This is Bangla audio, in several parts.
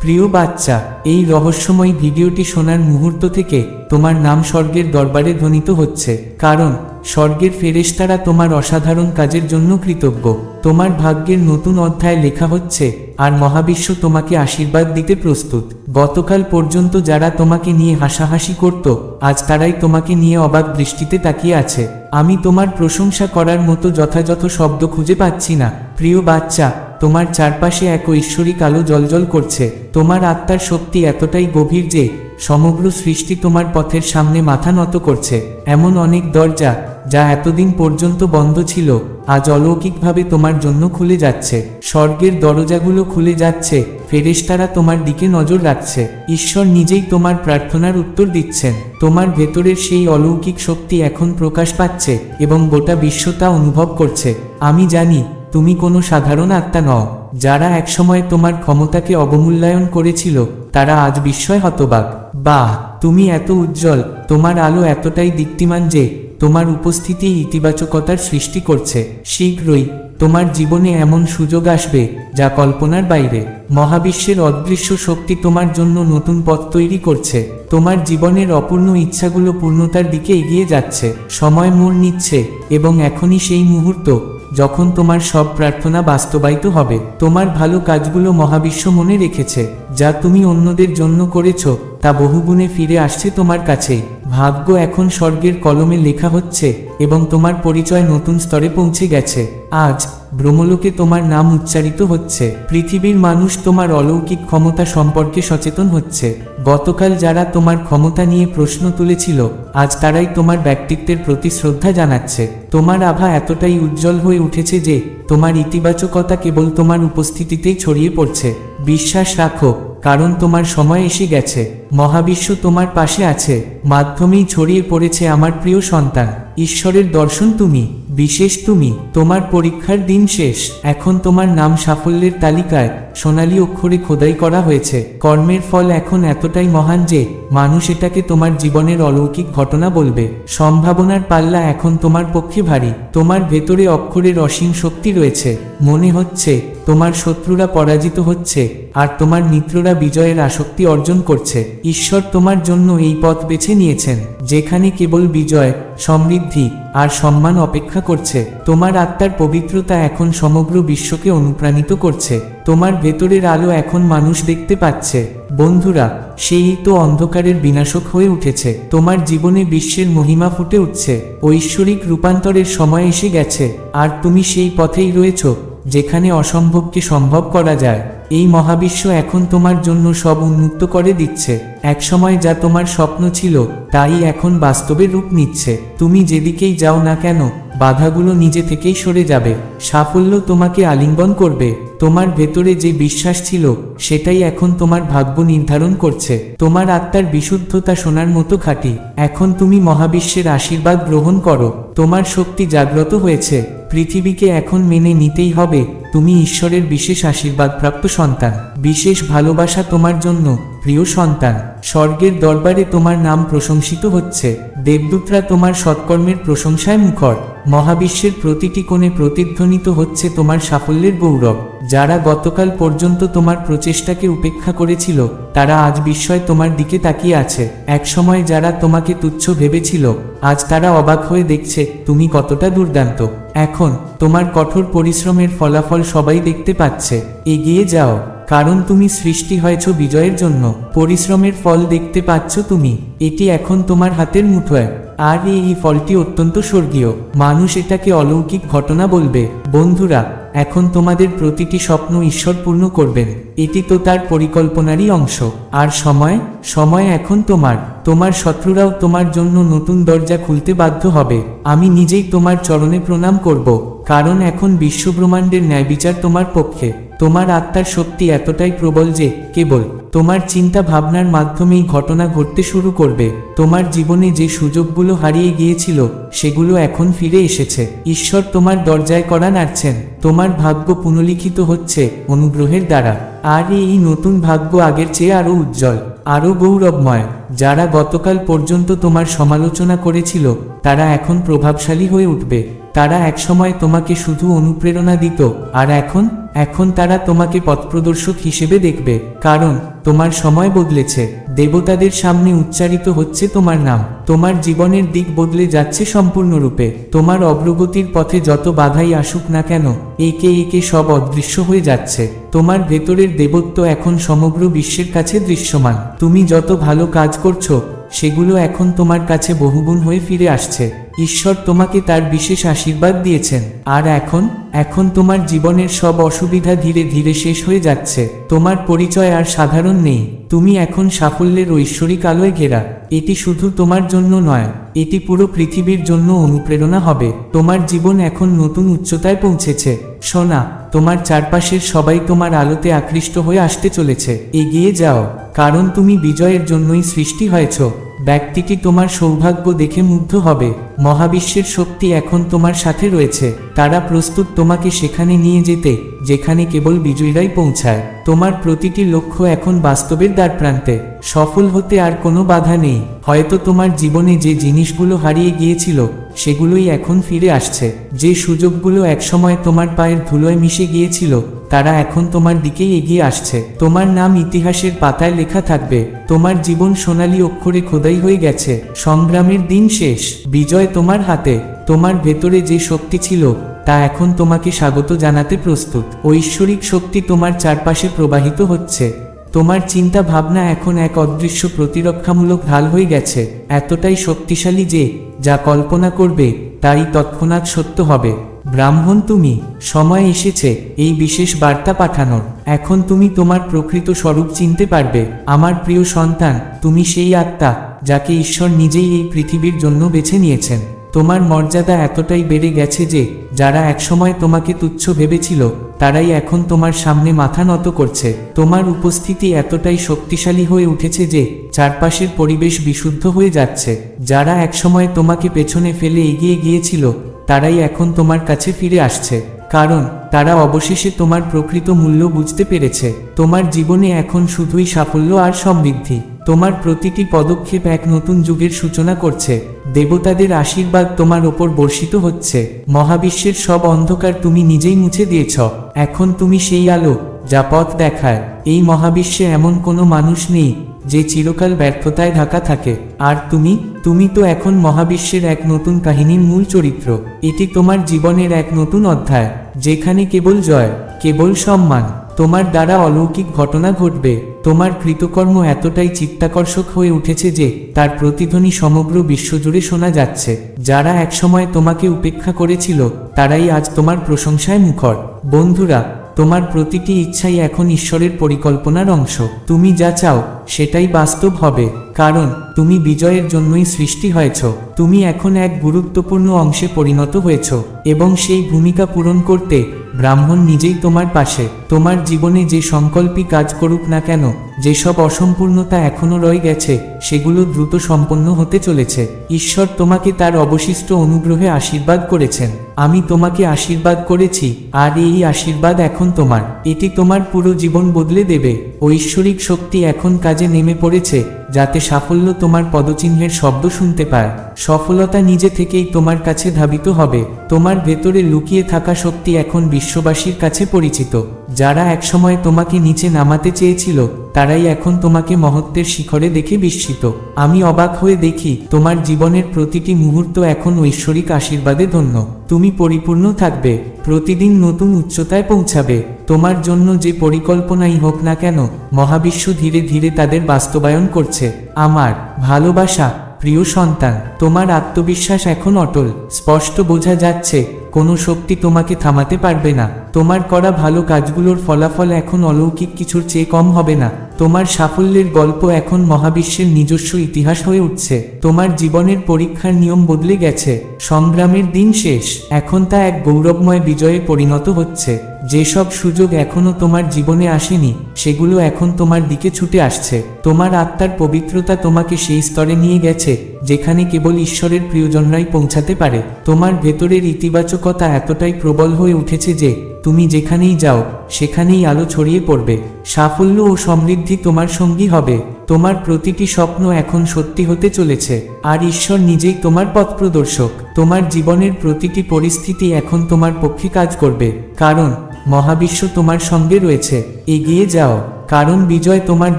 প্রিয় বাচ্চা, এই রহস্যময় ভিডিওটি শোনার মুহূর্ত থেকে তোমার নাম স্বর্গের দরবারে ধ্বনিত হচ্ছে। কারণ, স্বর্গের ফেরেশতারা তোমার অসাধারণ কাজের জন্য কৃতজ্ঞ। তোমার ভাগ্যের নতুন অধ্যায় লেখা হচ্ছে, আর মহাবিশ্ব তোমাকে আশীর্বাদ দিতে প্রস্তুত। গতকাল পর্যন্ত যারা তোমাকে নিয়ে হাসাহাসি করত, আজ তারাই তোমাকে নিয়ে অবাক দৃষ্টিতে তাকিয়ে আছে। আমি তোমার প্রশংসা করার মতো যথাযথ শব্দ খুঁজে পাচ্ছি না। প্রিয় বাচ্চা, তোমার চারপাশে এক ঐশ্বরিক আলো জলজল করছে। তোমার আত্মার শক্তি এতটাই গভীর যে সমগ্র সৃষ্টি তোমার পথের সামনে মাথা নত করছে। এমন অনেক দরজা, যা এতদিন পর্যন্ত বন্ধ ছিল, আজ অলৌকিকভাবে তোমার জন্য খুলে যাচ্ছে। স্বর্গের দরজাগুলো খুলে যাচ্ছে, ফেরেশতারা তোমার দিকে নজর রাখছে। ঈশ্বর নিজেই তোমার প্রার্থনার উত্তর দিচ্ছেন। তোমার ভেতরের সেই অলৌকিক শক্তি এখন প্রকাশ পাচ্ছে এবং গোটা বিশ্ব তা অনুভব করছে। আমি জানি, তুমি কোনো সাধারণ আত্মা নও। যারা একসময় তোমার ক্ষমতাকে অবমূল্যায়ন করেছিল, তারা আজ বিস্ময় হতবাক। বাহ, তুমি এত উজ্জ্বল, তোমার আলো এতটাই দীপ্তিমান যে, তোমার উপস্থিতি ইতিবাচকতার সৃষ্টি করছে। শীঘ্রই, তোমার জীবনে এমন সুযোগ আসবে, যা কল্পনার বাইরে। মহাবিশ্বের অদৃশ্য শক্তি তোমার জন্য নতুন পথ তৈরি করছে। তোমার জীবনের অপূর্ণ ইচ্ছাগুলো পূর্ণতার দিকে এগিয়ে যাচ্ছে। সময় মোড় নিচ্ছে, এবং এখনই সেই মুহূর্ত যখন তোমার সব প্রার্থনা বাস্তবায়িত হবে, তোমার ভালো কাজগুলো মহাবিশ্ব মনে রেখেছে, যা তুমি অন্যদের জন্য করেছ, তা বহুগুণে ফিরে আসছে তোমার কাছে। ভাগ্য এখন স্বর্গের কলমে লেখা হচ্ছে, এবং তোমার পরিচয় নতুন স্তরে পৌঁছে গেছে। আজ, ব্রহ্মলোকে তোমার নাম উচ্চারিত হচ্ছে। পৃথিবীর মানুষ তোমার অলৌকিক ক্ষমতা সম্পর্কে সচেতন হচ্ছে। গতকাল যারা তোমার ক্ষমতা নিয়ে প্রশ্ন তুলেছিল, আজ তারাই তোমার ব্যক্তিত্বের প্রতি শ্রদ্ধা জানাচ্ছে। তোমার আভা এতটাই উজ্জ্বল হয়ে উঠেছে যে, তোমার ইতিবাচকতা কেবল তোমার উপস্থিতিতেই ছড়িয়ে পড়ছে। বিশ্বাস রাখো, কারণ তোমার সময় এসে গেছে। মহাবিশ্ব তোমার পাশে আছে। মাধ্যমেই ছড়িয়ে পড়েছে আমার প্রিয় সন্তান। ঈশ্বরের দর্শন তুমি, বিশেষ তুমি। তোমার পরীক্ষার দিন শেষ। এখন তোমার নাম সাফল্যের তালিকায় সোনালি অক্ষরে খোদাই করা হয়েছে। কর্মের ফল এখন এতটাই মহান যে, মানুষ এটাকে তোমার জীবনের অলৌকিক ঘটনা বলবে। সম্ভাবনার পাল্লা এখন তোমার পক্ষে ভারী। তোমার ভেতরে অক্ষরের অসীম শক্তি রয়েছে। মনে হচ্ছে, তোমার শত্রুরা পরাজিত হচ্ছে, আর তোমার মিত্ররা বিজয়ের আসক্তি অর্জন করছে। ঈশ্বর তোমার জন্য এই পথ বেছে নিয়েছেন, যেখানে কেবল বিজয়, সমৃদ্ধি আর সম্মান অপেক্ষা করছে। তোমার আত্মার পবিত্রতা এখন সমগ্র বিশ্বকে অনুপ্রাণিত করছে। তোমার ভেতরের আলো এখন মানুষ দেখতে পাচ্ছে। বন্ধুরা, সেই তো অন্ধকারের বিনাশক হয়ে উঠেছে। তোমার জীবনে বিশ্বের মহিমা ফুটে উঠছে। ঐশ্বরিক রূপান্তরের সময় এসে গেছে। আর তুমি সেই পথেই রয়েছ, যেখানে অসম্ভবকে সম্ভব করা যায়। এই মহাবিশ্ব এখন তোমার জন্য সব উন্মুক্ত করে দিচ্ছে। একসময় যা তোমার স্বপ্ন ছিল, তাই এখন বাস্তবে রূপ নিচ্ছে। তুমি যেদিকেই যাও না কেন, বাধাগুলো নিজে থেকেই সরে যাবে। সাফল্য তোমাকে আলিঙ্গন করবে। তোমার ভেতরে যে বিশ্বাস ছিল, সেটাই এখন তোমার ভাগ্য নির্ধারণ করছে। তোমার আত্মার বিশুদ্ধতা শোনার মতো খাঁটি এখন তুমি মহাবিশ্বের আশীর্বাদ গ্রহণ করো। তোমার শক্তি জাগ্রত হয়েছে। পৃথিবীকে এখন মেনে নিতেই হবে। তুমি ঈশ্বরের বিশেষ আশীর্বাদপ্রাপ্ত সন্তান বিশেষ ভালোবাসা তোমার জন্য। প্রিয় সন্তান, স্বর্গের দরবারে তোমার নাম প্রশংসিত হচ্ছে। দেবদূতরা তোমার সৎকর্মের প্রশংসায় মুখর। মহাবিশ্বের প্রতিটি কোণে প্রতিধ্বনিত হচ্ছে তোমার সাফল্যের গৌরব। যারা গতকাল পর্যন্ত তোমার প্রচেষ্টাকে উপেক্ষা করেছিল, তারা আজ বিস্ময় তোমার দিকে তাকিয়ে আছে। একসময় যারা তোমাকে তুচ্ছ ভেবেছিল, আজ তারা অবাক হয়ে দেখছে, তুমি কতটা দুর্দান্ত। এখন, তোমার কঠোর পরিশ্রমের ফলাফল সবাই দেখতে পাচ্ছে। এগিয়ে যাও। কারণ তুমি সৃষ্টি হয়েছ বিজয়ের জন্য। পরিশ্রমের ফল দেখতে পাচ্ছ তুমি। এটি এখন তোমার হাতের মুঠোয়। আর এই ফলটি অত্যন্ত স্বর্গীয়। মানুষ এটাকে অলৌকিক ঘটনা বলবে। বন্ধুরা, এখন তোমাদের প্রতিটি স্বপ্ন ঈশ্বর পূর্ণ করবেন। এটি তো তার পরিকল্পনারই অংশ। আর সময়? সময় এখন তোমার। তোমার শত্রুরাও তোমার জন্য নতুন দরজা খুলতে বাধ্য হবে। আমি নিজেই তোমার চরণে প্রণাম করব। কারণ এখন বিশ্বব্রহ্মাণ্ডের ন্যায় বিচার তোমার পক্ষে। তোমার আত্মার শক্তি এতটাই প্রবল যে, কেবল তোমার চিন্তা ভাবনার মাধ্যমেই ঘটনা ঘটতে শুরু করবে। তোমার জীবনে যে সুযোগগুলো হারিয়ে গিয়েছিল, সেগুলো এখন ফিরে এসেছে। ঈশ্বর তোমার দরজায় করা নাড়ছেন। তোমার ভাগ্য পুনলিখিত হচ্ছে অনুগ্রহের দ্বারা। আর এই নতুন ভাগ্য আগের চেয়ে আরও উজ্জ্বল, আরও গৌরবময়। যারা গতকাল পর্যন্ত তোমার সমালোচনা করেছিল, তারা এখন প্রভাবশালী হয়ে উঠবে। তারা একসময় তোমাকে শুধু অনুপ্রেরণা দিত, আর এখন এখন তারা তোমাকে পথপ্রদর্শক হিসেবে দেখবে, কারণ, তোমার সময় বদলেছে। দেবতাদের সামনে উচ্চারিত হচ্ছে তোমার নাম। তোমার জীবনের দিক বদলে যাচ্ছে সম্পূর্ণরূপে। তোমার অগ্রগতির পথে যত বাধাই আসুক না কেন, একে একে সব অদৃশ্য হয়ে যাচ্ছে। তোমার ভেতরের দেবত্ব এখন সমগ্র বিশ্বের কাছে দৃশ্যমান। তুমি যত ভালো কাজ করছ সেগুলো এখন তোমার কাছে বহুগুণ হয়ে ফিরে আসছে। ঈশ্বর তোমাকে তার বিশেষ আশীর্বাদ দিয়েছেন। আর এখন এখন তোমার জীবনের সব অসুবিধা ধীরে ধীরে শেষ হয়ে যাচ্ছে। তোমার পরিচয় আর সাধারণ নেই। তুমি এখন সাফল্যের ঐশ্বরিক আলোয় ঘেরা। এটি শুধু তোমার জন্য নয়, এটি পুরো পৃথিবীর জন্য অনুপ্রেরণা হবে। তোমার জীবন এখন নতুন উচ্চতায় পৌঁছেছে। সোনা, তোমার চারপাশের সবাই তোমার আলোতে আকৃষ্ট হয়ে আসতে চলেছে। এগিয়ে যাও, কারণ তুমি বিজয়ের জন্যই সৃষ্টি হয়েছ। ব্যক্তিটি তোমার সৌভাগ্য দেখে মুগ্ধ হবে। মহাবিশ্বের শক্তি এখন তোমার সাথে রয়েছে। তারা প্রস্তুত তোমাকে সেখানে নিয়ে যেতে। যেখানে কেবল বিজয়ীরাই পৌঁছায়। তোমার প্রতিটি লক্ষ্য এখন বাস্তবের দ্বারপ্রান্তে। সফল হতে আর কোনো বাধা নেই। হয়তো তোমার জীবনে যে জিনিসগুলো হারিয়ে গিয়েছিল, সেগুলোই এখন ফিরে আসছে। যে সুযোগগুলো একসময় তোমার পায়ের ধুলোয় মিশে গিয়েছিল, তারা এখন তোমার দিকেই এগিয়ে আসছে। তোমার নাম ইতিহাসের পাতায় লেখা থাকবে। তোমার জীবন সোনালী অক্ষরে খোদাই হয়ে গেছে। সংগ্রামের দিন শেষ। বিজয় তোমার হাতে। তোমার ভেতরে যে শক্তি ছিল তা এখন তোমাকে স্বাগত জানাতে প্রস্তুত। ঐশ্বরিক শক্তি তোমার চারপাশে প্রবাহিত হচ্ছে। তোমার চিন্তা ভাবনা এখন এক অদৃশ্য প্রতিরক্ষামূলক ঢাল হয়ে গেছে। এতটাই শক্তিশালী যে, যা কল্পনা করবে, তাই তৎক্ষণাৎ সত্য হবে। ব্রাহ্মণ তুমি, সময় এসেছে, এই বিশেষ বার্তা পাঠানোর। এখন তুমি তোমার প্রকৃত স্বরূপ চিনতে পারবে। আমার প্রিয় সন্তান, তুমি সেই আত্মা, যাকে ঈশ্বর নিজেই এই পৃথিবীর জন্য বেছে নিয়েছেন। তোমার মর্যাদা এতটাই বেড়ে গেছে যে, যারা একসময় তোমাকে তুচ্ছ ভেবেছিল, তারাই এখন তোমার সামনে মাথা নত করছে। তোমার উপস্থিতি এতটাই শক্তিশালী হয়ে উঠেছে যে, চারপাশের পরিবেশ বিশুদ্ধ হয়ে যাচ্ছে। যারা একসময় তোমাকে পেছনে ফেলে এগিয়ে গিয়েছিল, তারাই এখন তোমার কাছে ফিরে আসছে। কারণ, তারা অবশেষে তোমার প্রকৃত মূল্য বুঝতে পেরেছে। তোমার জীবনে এখন শুধুই সাফল্য আর সমৃদ্ধি। তোমার প্রতিটি পদক্ষেপ এক নতুন যুগের সূচনা করছে। দেবতাদের আশীর্বাদ তোমার ওপর বর্ষিত হচ্ছে। মহাবিশ্বের সব অন্ধকার তুমি নিজেই মুছে দিয়েছ। এখন তুমি সেই আলো যা পথ দেখায়। এই মহাবিশ্বে এমন কোনো মানুষ নেই যে চিরকাল ব্যর্থতায় ঢাকা থাকে। আর তুমি তুমি তো এখন মহাবিশ্বের এক নতুন কাহিনীর মূল চরিত্র। এটি তোমার জীবনের এক নতুন অধ্যায়, যেখানে কেবল জয়, কেবল সম্মান তোমার দ্বারা অলৌকিক ঘটনা ঘটবে। তোমার কৃতকর্ম এতটাই চিত্তাকর্ষক হয়ে উঠেছে যে, তার প্রতিধ্বনি সমগ্র বিশ্বজুড়ে শোনা যাচ্ছে। যারা একসময় তোমাকে উপেক্ষা করেছিল, তারাই আজ তোমার প্রশংসায় মুখর। বন্ধুরা, তোমার প্রতিটি ইচ্ছাই এখন ঈশ্বরের পরিকল্পনার অংশ। তুমি যা চাও, সেটাই বাস্তব হবে। কারণ, তুমি বিজয়ের জন্যই সৃষ্টি হয়েছ। তুমি এখন এক গুরুত্বপূর্ণ অংশে পরিণত হয়েছ এবং সেই ভূমিকা পূরণ করতে ব্রাহ্মণ নিজেই তোমার পাশে। তোমার জীবনে যে সংকল্পই কাজ করুক না কেন যেসব অসম্পূর্ণতা এখনও রয়ে গেছে, সেগুলো দ্রুত সম্পন্ন হতে চলেছে। ঈশ্বর তোমাকে তার অবশিষ্ট অনুগ্রহে আশীর্বাদ করেছেন। আমি তোমাকে আশীর্বাদ করেছি, আর এই আশীর্বাদ এখন তোমার। এটি তোমার পুরো জীবন বদলে দেবে। ঐশ্বরিক শক্তি এখন কাজে নেমে পড়েছে যাতে সাফল্য তোমার পদচিহ্নের শব্দ শুনতে পায়। সফলতা নিজে থেকেই তোমার কাছে ধাবিত হবে। তোমার ভেতরে লুকিয়ে থাকা শক্তি এখন বিশ্ববাসীর কাছে পরিচিত। যারা একসময় তোমাকে নিচে নামাতে চেয়েছিল, তারাই এখন তোমাকে মহত্বের শিখরে দেখে বিস্মিত। আমি অবাক হয়ে দেখি, তোমার জীবনের প্রতিটি মুহূর্ত এখন ঐশ্বরিক আশীর্বাদে ধন্য। তুমি পরিপূর্ণ থাকবে, প্রতিদিন নতুন উচ্চতায় পৌঁছাবে। তোমার জন্য যে পরিকল্পনাই হোক না কেন, মহাবিশ্ব ধীরে ধীরে তাদের বাস্তবায়ন করছে। আমার ভালোবাসা, প্রিয় সন্তান, তোমার আত্মবিশ্বাস এখন অটল। স্পষ্ট বোঝা যাচ্ছে, কোনো শক্তি তোমাকে থামাতে পারবে না। তোমার করা ভালো কাজগুলোর ফলাফল এখন অলৌকিক কিছুর চেয়ে কম হবে না। তোমার সাফল্যের গল্প এখন মহাবিশ্বের নিজস্ব ইতিহাস হয়ে উঠছে। তোমার জীবনের পরীক্ষার নিয়ম বদলে গেছে। সংগ্রামের দিন শেষ। এখন তা এক গৌরবময় বিজয়ে পরিণত হচ্ছে। যেসব সুযোগ এখনও তোমার জীবনে আসেনি, সেগুলো এখন তোমার দিকে ছুটে আসছে। তোমার আত্মার পবিত্রতা তোমাকে সেই স্তরে নিয়ে গেছে, যেখানে কেবল ঈশ্বরের প্রিয়জনরাই পৌঁছাতে পারে। তোমার ভেতরের ইতিবাচকতা এতটাই প্রবল হয়ে উঠেছে যে তুমি যেখানেই যাও, সেখানেই আলো ছড়িয়ে পড়বে। সাফল্য ও সমৃদ্ধি তোমার সঙ্গী হবে। তোমার প্রতিটি স্বপ্ন এখন সত্যি হতে চলেছে। আর ঈশ্বর নিজেই তোমার পথ প্রদর্শক। তোমার জীবনের প্রতিটি পরিস্থিতি এখন তোমার পক্ষে কাজ করবে। কারণ, মহাবিশ্ব তোমার সঙ্গে রয়েছে। এগিয়ে যাও। কারণ বিজয় তোমার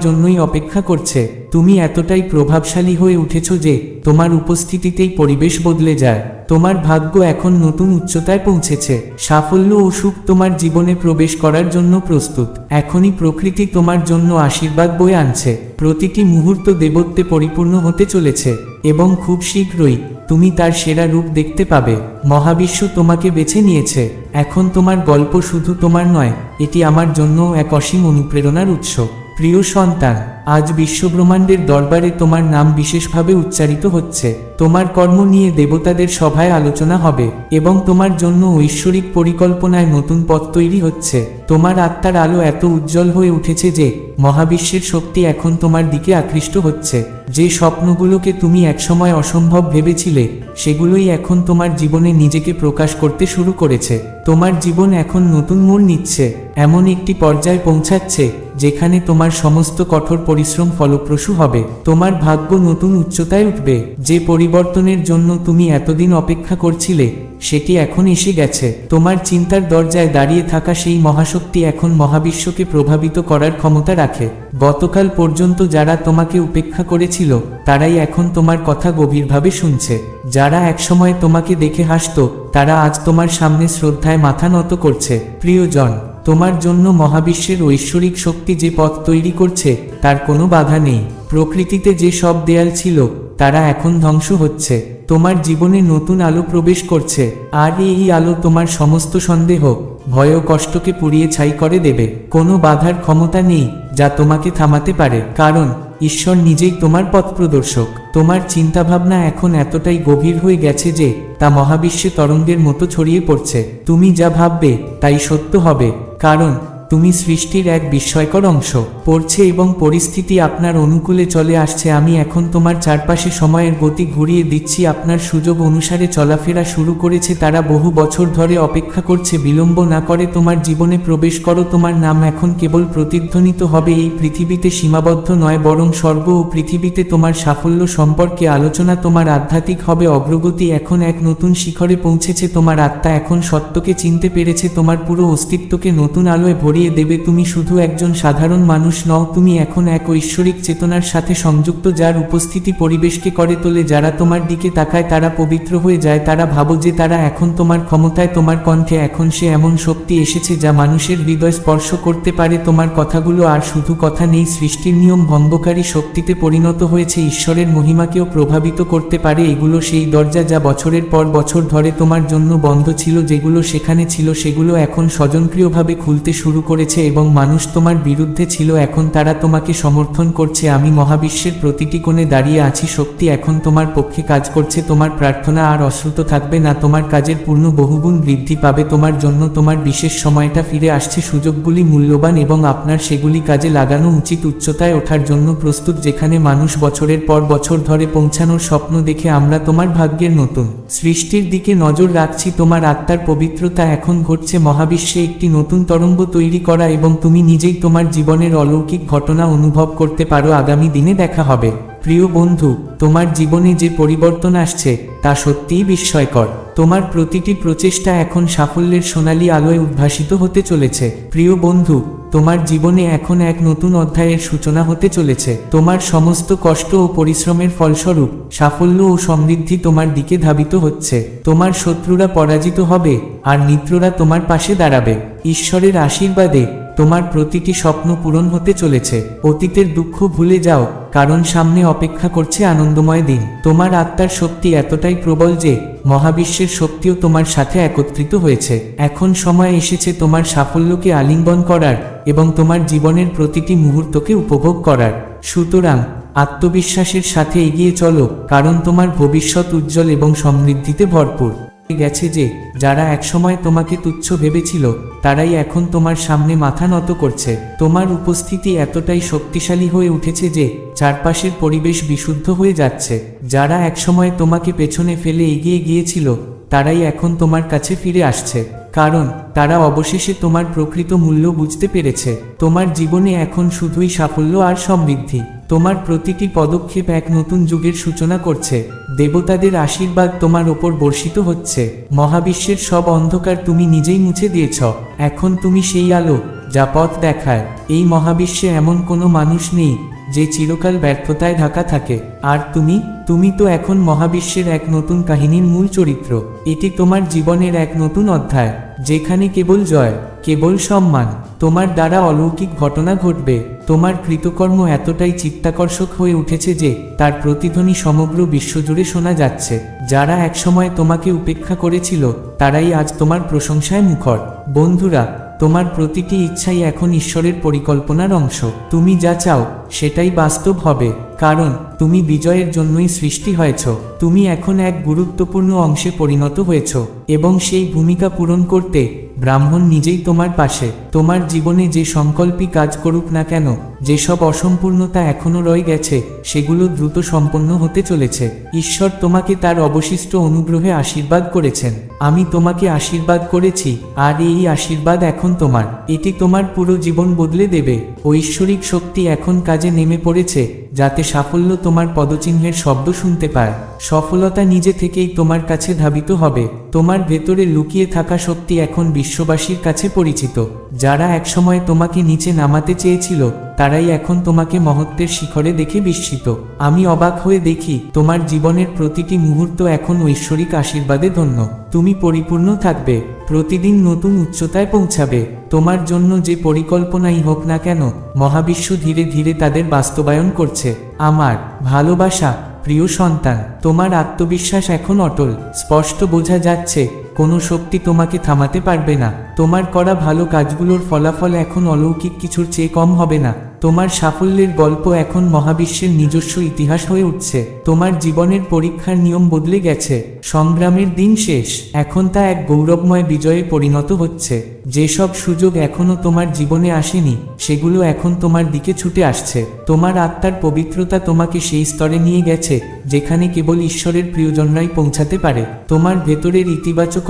জন্যই অপেক্ষা করছে। তুমি এতটাই প্রভাবশালী হয়ে উঠেছ যে তোমার উপস্থিতিতেই পরিবেশ বদলে যায়। তোমার ভাগ্য এখন নতুন উচ্চতায় পৌঁছেছে। সাফল্য ও সুখ তোমার জীবনে প্রবেশ করার জন্য প্রস্তুত। এখনই প্রকৃতি তোমার জন্য আশীর্বাদ বয়ে আনছে। প্রতিটি মুহূর্ত দেবত্বে পরিপূর্ণ হতে চলেছে এবং খুব শীঘ্রই তুমি তার সেরা রূপ দেখতে পাবে। মহাবিশ্ব তোমাকে বেছে নিয়েছে। এখন তোমার গল্প শুধু তোমার নয়, এটি আমার জন্য এক অসীম অনুপ্রেরণার উৎস। প্রিয় সন্তান আজ বিশ্বব্রহ্মাণ্ডের দরবারে তোমার নাম বিশেষভাবে উচ্চারিত হচ্ছে। তোমার কর্ম নিয়ে দেবতাদের সভায় আলোচনা হবে এবং তোমার জন্য ঐশ্বরিক পরিকল্পনায় নতুন পথ তৈরি হচ্ছে। তোমার আত্মার আলো এত উজ্জ্বল হয়ে উঠেছে যে, মহাবিশ্বের শক্তি এখন তোমার দিকে আকৃষ্ট হচ্ছে। যে স্বপ্নগুলোকে তুমি একসময় অসম্ভব ভেবেছিলে, সেগুলোই এখন তোমার জীবনে নিজেকে প্রকাশ করতে শুরু করেছে। তোমার জীবন এখন নতুন মোড় নিচ্ছে। এমন একটি পর্যায়ে পৌঁছাচ্ছে, যেখানে তোমার সমস্ত কঠোর পরিশ্রম ফলপ্রসূ হবে। তোমার ভাগ্য নতুন উচ্চতায় উঠবে। যে পরিবর্তনের জন্য তুমি এতদিন অপেক্ষা করছিলে, সেটি এখন এসে গেছে। তোমার চিন্তার দরজায় দাঁড়িয়ে থাকা সেই মহাশক্তি এখন মহাবিশ্বকে প্রভাবিত করার ক্ষমতা রাখে। গতকাল পর্যন্ত যারা তোমাকে উপেক্ষা করেছিল, তারাই এখন তোমার কথা গভীরভাবে শুনছে। যারা একসময় তোমাকে দেখে হাসত, তারা আজ তোমার সামনে শ্রদ্ধায় মাথা নত করছে। প্রিয়জন তোমার জন্য মহাবিশ্বের ঐশ্বরিক শক্তি যে পথ তৈরি করছে, তার কোনো বাধা নেই। প্রকৃতিতে যে সব দেয়াল ছিল, তারা এখন ধ্বংস হচ্ছে। তোমার জীবনে নতুন আলো প্রবেশ করছে। আর এই আলো তোমার সমস্ত সন্দেহ, ভয় কষ্টকে পুড়িয়ে ছাই করে দেবে। কোনো বাধার ক্ষমতা নেই যা তোমাকে থামাতে পারে। কারণ, ঈশ্বর নিজেই তোমার পথ প্রদর্শক। তোমার চিন্তাভাবনা এখন এতটাই গভীর হয়ে গেছে যে, তা মহাবিশ্বে তরঙ্গের মতো ছড়িয়ে পড়ছে। তুমি যা ভাববে, তাই সত্য হবে। কারণ তুমি সৃষ্টির এক বিস্ময়কর অংশ। পড়ছে এবং পরিস্থিতি আপনার অনুকূলে চলে আসছে। আমি এখন তোমার চারপাশে সময়ের গতি ঘুরিয়ে দিচ্ছি। আপনার সুযোগ অনুসারে চলাফেরা শুরু করেছে। তারা বহু বছর ধরে অপেক্ষা করছে। বিলম্ব না করে তোমার জীবনে প্রবেশ করো। তোমার নাম এখন কেবল প্রতিধ্বনিত হবে। এই পৃথিবীতে সীমাবদ্ধ নয়, বরং স্বর্গ ও পৃথিবীতে তোমার সাফল্য সম্পর্কে আলোচনা তোমার আধ্যাত্মিক হবে। অগ্রগতি এখন এক নতুন শিখরে পৌঁছেছে। তোমার আত্মা এখন সত্যকে চিনতে পেরেছে। তোমার পুরো অস্তিত্বকে নতুন আলোয় ভরিয়ে দেবে, তুমি শুধু একজন সাধারণ মানুষ নও, তুমি এখন এক ঐশ্বরিক চেতনার সাথে সংযুক্ত যার উপস্থিতি পরিবেশকে করে তোলে, যারা তোমার দিকে তাকায় তারা পবিত্র হয়ে যায়, তারা ভাবো যে তারা এখন তোমার ক্ষমতায়, তোমার কণ্ঠে এখন সে এমন শক্তি এসেছে যা মানুষের হৃদয় স্পর্শ করতে পারে, তোমার কথাগুলো আর শুধু কথা নেই, সৃষ্টির নিয়ম ভঙ্গকারী শক্তিতে পরিণত হয়েছে, ঈশ্বরের মহিমাকেও প্রভাবিত করতে পারে, এগুলো সেই দরজা যা বছরের পর বছর ধরে তোমার জন্য বন্ধ ছিল, যেগুলো সেখানে ছিল, সেগুলো এখন স্বজনক্রিয়ভাবে খুলতে শুরু করেছে এবং মানুষ তোমার বিরুদ্ধে ছিল, এখন তারা তোমাকে সমর্থন করছে। আমি মহাবিশ্বের প্রতিটি কোণে দাঁড়িয়ে আছি, শক্তি এখন তোমার পক্ষে কাজ করছে, তোমার প্রার্থনা আর অশ্রুত থাকবে না, তোমার কাজের পূর্ণ বহুগুণ বৃদ্ধি পাবে, তোমার জন্য তোমার বিশেষ সময়টা ফিরে আসছে, সুযোগগুলি মূল্যবান এবং আপনার সেগুলি কাজে লাগানো উচিত উচ্চতায় ওঠার জন্য প্রস্তুত, যেখানে মানুষ বছরের পর বছর ধরে পৌঁছানোর স্বপ্ন দেখে আমরা তোমার ভাগ্যের নতুন সৃষ্টির দিকে নজর রাখছি, তোমার আত্মার পবিত্রতা এখন ঘটছে, মহাবিশ্বে একটি নতুন তরঙ্গ তৈরি করা এবং তুমি নিজেই তোমার জীবনের অলৌকিক ঘটনা অনুভব করতে পারো। আগামী দিনে দেখা হবে। প্রিয় বন্ধু, তোমার জীবনে যে পরিবর্তন আসছে, তা সত্যিই বিস্ময়কর। তোমার প্রতিটি প্রচেষ্টা এখন সাফল্যের সোনালী আলোয় উদ্ভাসিত হতে চলেছে। প্রিয় বন্ধু, তোমার জীবনে এখন এক নতুন অধ্যায়ের সূচনা হতে চলেছে। তোমার সমস্ত কষ্ট ও পরিশ্রমের ফলস্বরূপ, সাফল্য ও সমৃদ্ধি তোমার দিকে ধাবিত হচ্ছে। তোমার শত্রুরা পরাজিত হবে, আর মিত্ররা তোমার পাশে দাঁড়াবে। ঈশ্বরের আশীর্বাদে তোমার প্রতিটি স্বপ্ন পূরণ হতে চলেছে। অতীতের দুঃখ ভুলে যাও, কারণ সামনে অপেক্ষা করছে আনন্দময় দিন। তোমার আত্মার শক্তি এতটাই প্রবল যে, মহাবিশ্বের শক্তিও তোমার সাথে একত্রিত হয়েছে। এখন সময় এসেছে তোমার সাফল্যকে আলিঙ্গন করার এবং তোমার জীবনের প্রতিটি মুহূর্তকে উপভোগ করার। সুতরাং, আত্মবিশ্বাসের সাথে এগিয়ে চলো, কারণ তোমার ভবিষ্যৎ উজ্জ্বল এবং সমৃদ্ধিতে ভরপুর। গেছে যে, যারা একসময় তোমাকে তুচ্ছ ভেবেছিল, তারাই এখন তোমার সামনে মাথা নত করছে। তোমার উপস্থিতি এতটাই শক্তিশালী হয়ে উঠেছে যে, চারপাশের পরিবেশ বিশুদ্ধ হয়ে যাচ্ছে। যারা একসময় তোমাকে পেছনে ফেলে এগিয়ে গিয়েছিল, তারাই এখন তোমার কাছে ফিরে আসছে। কারণ, তারা অবশেষে তোমার প্রকৃত মূল্য বুঝতে পেরেছে। তোমার জীবনে এখন শুধুই সাফল্য আর সমৃদ্ধি। তোমার প্রতিটি পদক্ষেপ এক নতুন যুগের সূচনা করছে। দেবতাদের আশীর্বাদ তোমার ওপর বর্ষিত হচ্ছে। মহাবিশ্বের সব অন্ধকার তুমি নিজেই মুছে দিয়েছ। এখন তুমি সেই আলো, যা পথ দেখায়। এই মহাবিশ্বে এমন কোনো মানুষ নেই যে চিরকাল ব্যর্থতায় ঢাকা থাকে। আর তুমি তুমি তো এখন মহাবিশ্বের এক নতুন কাহিনীর মূল চরিত্র। এটি তোমার জীবনের এক নতুন অধ্যায়, যেখানে কেবল জয়, কেবল সম্মান, তোমার দ্বারা অলৌকিক ঘটনা ঘটবে। তোমার কৃতকর্ম এতটাই চিত্তাকর্ষক হয়ে উঠেছে যে, তার প্রতিধ্বনি সমগ্র বিশ্বজুড়ে শোনা যাচ্ছে। যারা একসময় তোমাকে উপেক্ষা করেছিল, তারাই আজ তোমার প্রশংসায় মুখর। বন্ধুরা, তোমার প্রতিটি ইচ্ছাই এখন ঈশ্বরের পরিকল্পনার অংশ। তুমি যা চাও সেটাই বাস্তব হবে, কারণ তুমি বিজয়ের জন্যই সৃষ্টি হয়েছ। তুমি এখন এক গুরুত্বপূর্ণ অংশে পরিণত হয়েছ, এবং সেই ভূমিকা পূরণ করতে ব্রাহ্মণ নিজেই তোমার পাশে। তোমার জীবনে যে সংকল্পই কাজ করুক না কেন যেসব অসম্পূর্ণতা এখনও রয়ে গেছে, সেগুলো দ্রুত সম্পন্ন হতে চলেছে। ঈশ্বর তোমাকে তার অবশিষ্ট অনুগ্রহে আশীর্বাদ করেছেন। আমি তোমাকে আশীর্বাদ করেছি, আর এই আশীর্বাদ এখন তোমার। এটি তোমার পুরো জীবন বদলে দেবে। ঐশ্বরিক শক্তি এখন কাজে নেমে পড়েছে যাতে সাফল্য তোমার পদচিহ্নের শব্দ শুনতে পায়। সফলতা নিজে থেকেই তোমার কাছে ধাবিত হবে। তোমার ভেতরে লুকিয়ে থাকা শক্তি এখন বিশ্ববাসীর কাছে পরিচিত। যারা একসময় তোমাকে নিচে নামাতে চেয়েছিল, তারাই এখন তোমাকে মহত্বের শিখরে দেখে বিস্মিত। আমি অবাক হয়ে দেখি, তোমার জীবনের প্রতিটি মুহূর্ত এখন ঐশ্বরিক আশীর্বাদে ধন্য। তুমি পরিপূর্ণ থাকবে, প্রতিদিন নতুন উচ্চতায় পৌঁছাবে। তোমার জন্য যে পরিকল্পনাই হোক না কেন, মহাবিশ্ব ধীরে ধীরে তাদের বাস্তবায়ন করছে। আমার ভালোবাসা প্রিয় সন্তান তোমার আত্মবিশ্বাস এখন অটল। স্পষ্ট বোঝা যাচ্ছে। কোনো শক্তি তোমাকে থামাতে পারবে না। তোমার করা ভালো কাজগুলোর ফলাফল এখন অলৌকিক কিছুর চেয়ে কম হবে না। তোমার সাফল্যের গল্প এখন মহাবিশ্বের নিজস্ব ইতিহাস হয়ে উঠছে। তোমার জীবনের পরীক্ষার নিয়ম বদলে গেছে। সংগ্রামের দিন শেষ। এখন তা এক গৌরবময় বিজয়ে পরিণত হচ্ছে। যেসব সুযোগ এখনও তোমার জীবনে আসেনি, সেগুলো এখন তোমার দিকে ছুটে আসছে। তোমার আত্মার পবিত্রতা তোমাকে সেই স্তরে নিয়ে গেছে, যেখানে কেবল ঈশ্বরের প্রিয়জনরাই পৌঁছাতে পারে। তোমার ভেতরের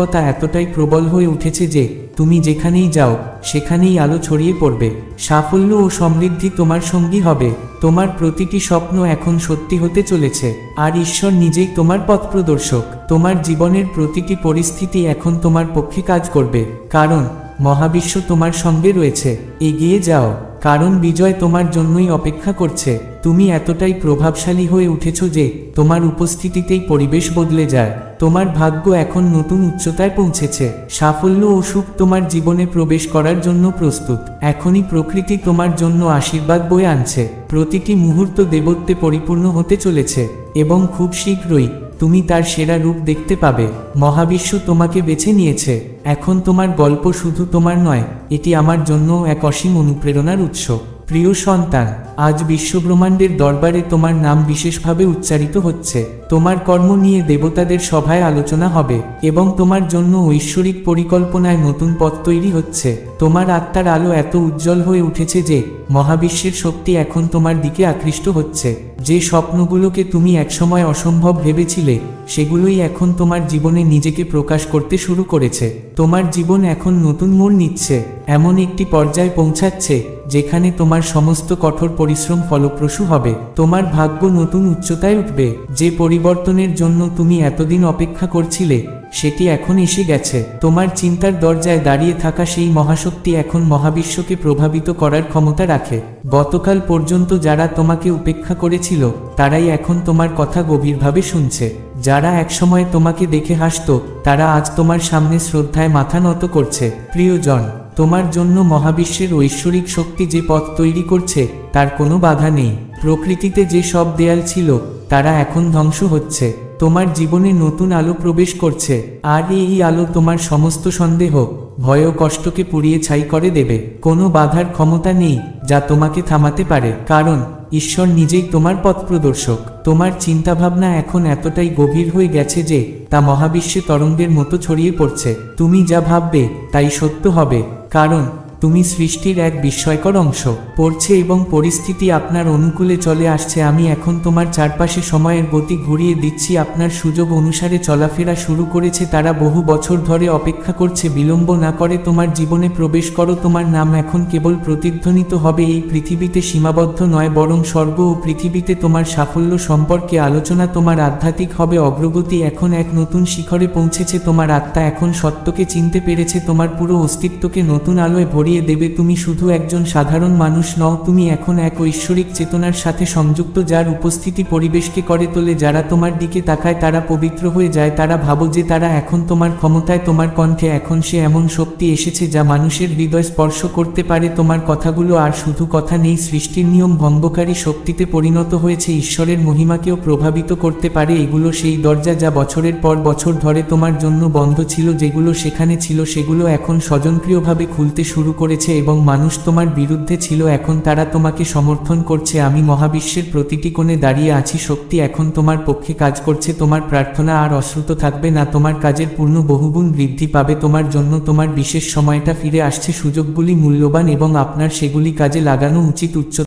ইতিবাচকতা এতটাই প্রবল হয়ে উঠেছে যে, তুমি যেখানেই যাও, সেখানেই আলো ছড়িয়ে পড়বে। সাফল্য ও সমৃদ্ধি তোমার সঙ্গী হবে। তোমার প্রতিটি স্বপ্ন এখন সত্যি হতে চলেছে। আর ঈশ্বর নিজেই তোমার পথ প্রদর্শক। তোমার জীবনের প্রতিটি পরিস্থিতি এখন তোমার পক্ষে কাজ করবে। কারণ মহাবিশ্ব তোমার সঙ্গে রয়েছে, এগিয়ে যাও, কারণ বিজয় তোমার জন্যই অপেক্ষা করছে। তুমি এতটাই প্রভাবশালী হয়ে উঠেছ যে, তোমার উপস্থিতিতেই পরিবেশ বদলে যায়। তোমার ভাগ্য এখন নতুন উচ্চতায় পৌঁছেছে। সাফল্য ও সুখ তোমার জীবনে প্রবেশ করার জন্য প্রস্তুত। এখনই প্রকৃতি তোমার জন্য আশীর্বাদ বয়ে আনছে। প্রতিটি মুহূর্ত দেবত্বে পরিপূর্ণ হতে চলেছে, এবং খুব শীঘ্রই তুমি তার সেরা রূপ দেখতে পাবে। মহাবিশ্ব তোমাকে বেছে নিয়েছে। এখন তোমার গল্প শুধু তোমার নয়, এটি আমার জন্য এক অসীম অনুপ্রেরণার উৎস। প্রিয় সন্তান, আজ বিশ্বব্রহ্মাণ্ডের দরবারে তোমার নাম বিশেষভাবে উচ্চারিত হচ্ছে। তোমার কর্ম নিয়ে দেবতাদের সভায় আলোচনা হবে এবং তোমার জন্য ঐশ্বরিক পরিকল্পনায় নতুন পথ তৈরি হচ্ছে। তোমার আত্মার আলো এত উজ্জ্বল হয়ে উঠেছে যে, মহাবিশ্বের শক্তি এখন তোমার দিকে আকৃষ্ট হচ্ছে। যে স্বপ্নগুলোকে তুমি একসময় অসম্ভব ভেবেছিলে, সেগুলোই এখন তোমার জীবনে নিজেকে প্রকাশ করতে শুরু করেছে। তোমার জীবন এখন নতুন মোড় নিচ্ছে, এমন একটি পর্যায়ে পৌঁছাচ্ছে যেখানে তোমার সমস্ত কঠোর পরিশ্রম ফলপ্রসূ হবে, তোমার ভাগ্য নতুন উচ্চতায় উঠবে। যে পরিবর্তনের জন্য তুমি এতদিন অপেক্ষা করছিলে, সেটি এখন এসে গেছে। তোমার চিন্তার দরজায় দাঁড়িয়ে থাকা সেই মহাশক্তি এখন মহাবিশ্বকে প্রভাবিত করার ক্ষমতা রাখে। গতকাল পর্যন্ত যারা তোমাকে উপেক্ষা করেছিল, তারাই এখন তোমার কথা গভীরভাবে শুনছে। যারা একসময় তোমাকে দেখে হাসত, তারা আজ তোমার সামনে শ্রদ্ধায় মাথা নত করছে। প্রিয়জন তোমার জন্য মহাবিশ্বের ঐশ্বরিক শক্তি যে পথ তৈরি করছে তার কোনো বাধা নেই। প্রকৃতিতে যে সব দেয়াল ছিল, তারা এখন ধ্বংস হচ্ছে। তোমার জীবনে নতুন আলো প্রবেশ করছে, আর এই আলো তোমার সমস্ত সন্দেহ, ভয় ও কষ্টকে পুড়িয়ে ছাই করে দেবে। কোনো বাধার ক্ষমতা নেই যা তোমাকে থামাতে পারে, কারণ ঈশ্বর নিজেই তোমার পথ প্রদর্শক। তোমার চিন্তাভাবনা এখন এতটাই গভীর হয়ে গেছে যে, তা মহাবিশ্বে তরঙ্গের মতো ছড়িয়ে পড়ছে। তুমি যা ভাববে, তাই সত্য হবে, কারণ তুমি সৃষ্টির এক বিস্ময়কর অংশ। পড়ছে এবং পরিস্থিতি আপনার অনুকূলে চলে আসছে। আমি এখন তোমার চারপাশে সময়ের গতি ঘুরিয়ে দিচ্ছি। আপনার সুযোগ অনুসারে চলাফেরা শুরু করেছে। তারা বহু বছর ধরে অপেক্ষা করছে। বিলম্ব না করে তোমার জীবনে প্রবেশ করো। তোমার নাম এখন কেবল প্রতিধ্বনিত হবে। এই পৃথিবীতে সীমাবদ্ধ নয়, বরং স্বর্গ ও পৃথিবীতে তোমার সাফল্য সম্পর্কে আলোচনা তোমার আধ্যাত্মিক হবে। অগ্রগতি এখন এক নতুন শিখরে পৌঁছেছে। তোমার আত্মা এখন সত্যকে চিনতে পেরেছে। তোমার পুরো অস্তিত্বকে নতুন আলোয় ভরিয়ে দেবে, তুমি শুধু একজন সাধারণ মানুষ নও, তুমি এখন এক ঐশ্বরিক চেতনার সাথে সংযুক্ত যার উপস্থিতি পরিবেশকে করে তোলে, যারা তোমার দিকে তাকায় তারা পবিত্র হয়ে যায়, তারা ভাবো যে তারা এখন তোমার ক্ষমতায়, তোমার কণ্ঠে এখন সে এমন শক্তি এসেছে যা মানুষের হৃদয় স্পর্শ করতে পারে, তোমার কথাগুলো আর শুধু কথা নেই, সৃষ্টির নিয়ম ভঙ্গকারী শক্তিতে পরিণত হয়েছে, ঈশ্বরের মহিমাকেও প্রভাবিত করতে পারে, এগুলো সেই দরজা যা বছরের পর বছর ধরে তোমার জন্য বন্ধ ছিল, যেগুলো সেখানে ছিল, সেগুলো এখন স্বজনক্রিয়ভাবে খুলতে শুরু করেছে এবং মানুষ তোমার বিরুদ্ধে ছিল, এখন তারা তোমাকে সমর্থন করছে। আমি মহাবিশ্বের প্রতিটি কোণে দাঁড়িয়ে আছি, শক্তি এখন তোমার পক্ষে কাজ করছে, তোমার প্রার্থনা আর অশ্রুত থাকবে না, তোমার কাজের পূর্ণ বহুগুণ বৃদ্ধি পাবে, তোমার জন্য তোমার বিশেষ সময়টা ফিরে আসছে, সুযোগগুলি মূল্যবান এবং আপনার সেগুলি কাজে লাগানো উচিত উচ্চ